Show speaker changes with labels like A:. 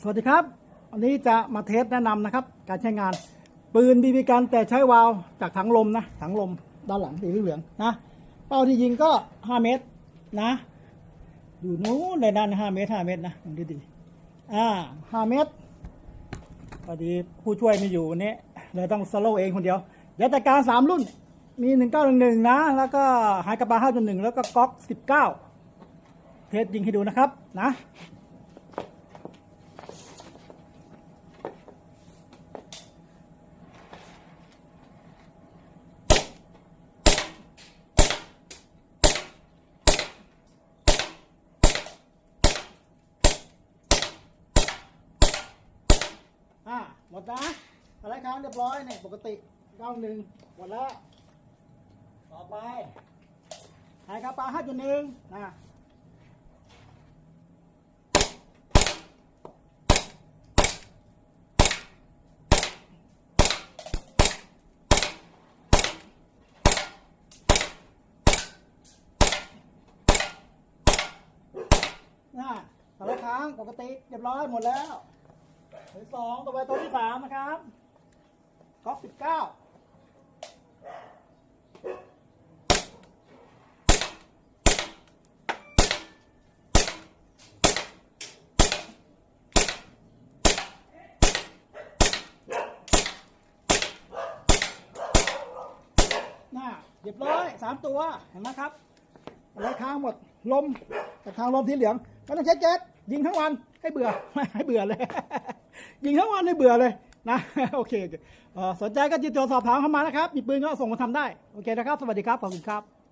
A: สวัสดีครับ วันนี้จะมาเทสแนะนำนะครับ การใช้งาน ปืนบีบีกันแต่ใช้วาล์วจากถังลมนะถังลมด้านหลังสีเหลืองนะ เป้าที่ยิงก็ 5 เมตรนะอยู่นู้นในด้าน 5 เมตร 5 เมตรนะดูดีๆอ่า 5 เมตรพอดีผู้ช่วยไม่อยู่วันนี้เลยต้องสโลว์เองคนเดียวยวจัดการ 3 รุ่นมี 1911 นะ แล้วก็หายกระบา5.1 แล้วก็ก๊อก 19 เทสยิงให้ดูนะครับนะ อ่า หมดนะอะไรค้างเรียบร้อยเนี่ยปกติเก้าหนึ่งหมดแล้ว ต่อไปหายกระปลาห้าจุดหนึ่งนะนะอะไรค้างปกติเรียบร้อยหมดแล้ว ตัวที่สองต่อไปตัวที่สามนะครับก๊อกสิบเก้าน่าเรียบร้อยสามตัว เห็นไหมครับอะไรค้างหมด ลมจากทางลมที่เหลืองไม่ต้องใช้เจ็ตยิงทั้งวันให้เบื่อไม่ให้เบื่อเลย ยิงทั้งวันไม่เบื่อเลยนะโอเคสนใจก็ติดต่อสอบถามเข้ามานะครับ มีปืนก็ส่งมาทำได้ โอเคนะครับ สวัสดีครับ ขอบคุณครับ